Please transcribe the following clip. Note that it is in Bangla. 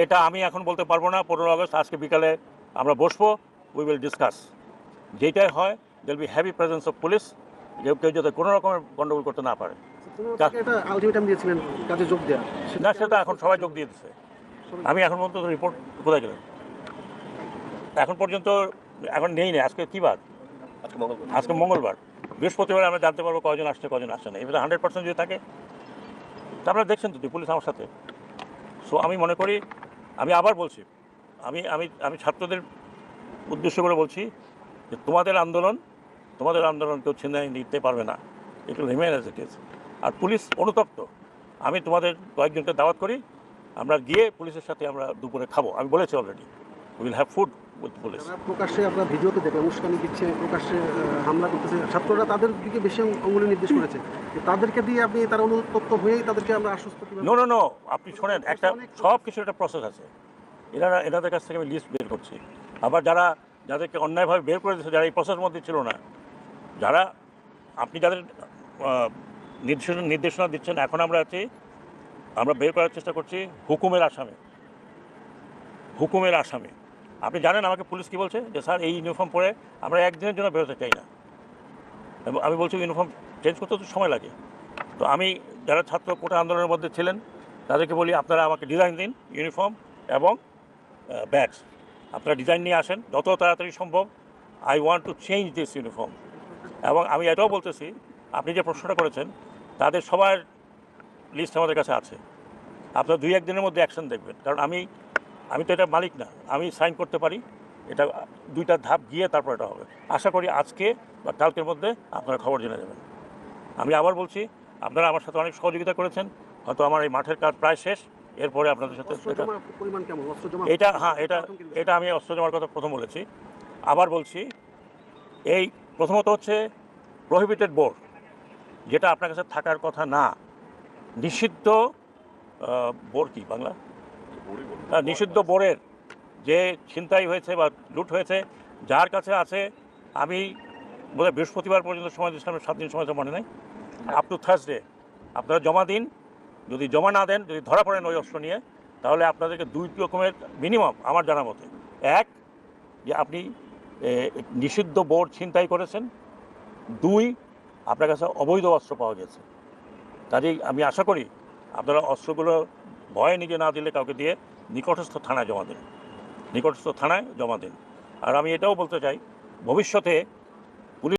এটা আমি এখন বলতে পারব না পনেরো আগস্ট আজকে বিকালে আমরা বসবো উই উইল ডিসকাস যেটাই হয় there'll be heavy presence of police কেউ কেউ যাতে কোনো রকমের গণ্ডগোল করতে না পারে। দেওয়া না সেটা এখন সবাই যোগ দিয়ে দিচ্ছে আমি এখন পর্যন্ত রিপোর্ট কোথায় গেলেন এখন পর্যন্ত এখন নেই না আজকে কী বার? আজকে মঙ্গলবার। বৃহস্পতিবার আমরা জানতে পারব কজন আসছে কজন আসছে না। এবার হান্ড্রেড পার্সেন্ট যদি থাকে তা আপনারা দেখছেন তো পুলিশ আমার সাথে। সো আমি মনে করি আমি আবার বলছি, আমি আমি আমি ছাত্রদের উদ্দেশ্য করে বলছি যে তোমাদের আন্দোলন তোমাদের আন্দোলন কেউ ছিনাই নিতে পারবে না। It will remain as it is R police অনুতপ্ত। আমি তোমাদের কয়েকজনকে দাওয়াত করি, আমরা গিয়ে পুলিশের সাথে আমরা দুপুরে খাব। আমি বলেছি already will have food police প্রকাশ্যে আপনার ভিডিওতে দেখলাম উস্কানি দিচ্ছে প্রকাশ্যে হামলা করতেছে ছাত্ররা তাদের দিকে বেশি অঙ্গুলি নির্দেশ করেছে। তাদেরকে দিয়ে আপনি তারা অনুতপ্ত হয়েই তাদেরকে আমরা আশ্বস্ত নো নো নো আপনি শোনেন একটা সব কিছু একটা প্রসেস আছে। এনারা এনাদের কাছ থেকে আমি লিস্ট বের করছি। আবার যারা যাদেরকে অন্যায়ভাবে বের করে দিচ্ছে যারা এই প্রসেসের মধ্যে ছিল না যারা আপনি যাদের নির্দেশনা নির্দেশনা দিচ্ছেন এখন আমরা আছি আমরা বের করার চেষ্টা করছি হুকুমের আসামে। হুকুমের আসামে। আপনি জানেন আমাকে পুলিশ কি বলছে? যে স্যার, এই ইউনিফর্ম পরে আমরা একদিনের জন্য বেরোতে চাই না। আমি বলছি ইউনিফর্ম চেঞ্জ করতে তো সময় লাগে। তো আমি যারা ছাত্র কোটা আন্দোলনের মধ্যে ছিলেন, তাদেরকে বলি, আপনারা আমাকে ডিজাইন দিন ইউনিফর্ম এবং ব্যাগস আপনারা ডিজাইন নিয়ে আসেন, যত তাড়াতাড়ি সম্ভব। I want to change this uniform এবং আমি এটাও বলতেছি, আপনি যে প্রশ্নটা করেছেন, তাদের সবার লিস্ট আমাদের কাছে আছে। আপনারা দুই একদিনের মধ্যে অ্যাকশন দেখবেন। কারণ আমি আমি তো এটা মালিক না আমি সাইন করতে পারি এটা দুইটা ধাপ গিয়ে তারপর এটা হবে। আশা করি আজকে বা কালকের মধ্যে আপনারা খবর জেনে যাবেন আমি আবার বলছি আপনারা আমার সাথে অনেক সহযোগিতা করেছেন হয়তো আমার এই মাঠের কাজ প্রায় শেষ এরপরে আপনাদের সাথে এটা- হ্যাঁ এটা এটা আমি অস্ত্র জমার কথা প্রথম বলেছি। আবার বলছি এই প্রথমত হচ্ছে প্রহিবিটেড বোর্ড যেটা আপনার কাছে থাকার কথা না নিষিদ্ধ বোর কি বাংলা? নিষিদ্ধ বোরের যে ছিনতাই হয়েছে বা লুট হয়েছে, যার কাছে আছে, আমি বোধহয় বৃহস্পতিবার পর্যন্ত সময় দিয়েছিলাম সাত দিন সময় মনে নেই। আপ টু থার্সডে আপনারা জমা দিন, যদি জমা না দেন, যদি ধরা পড়েন ওই অস্ত্র নিয়ে, তাহলে আপনাদেরকে দুই রকমের মিনিমাম আমার জানা মতে। এক, যে আপনি নিষিদ্ধ বোর্ড ছিনতাই করেছেন। দুই, আপনার কাছে অবৈধ অস্ত্র পাওয়া গেছে। কাজেই আমি আশা করি আপনারা অস্ত্রগুলো ভয়ে নিজে না দিলে কাউকে দিয়ে নিকটস্থ থানায় জমা দিন। নিকটস্থ থানায় জমা দিন। আর আমি এটাও বলতে চাই, ভবিষ্যতে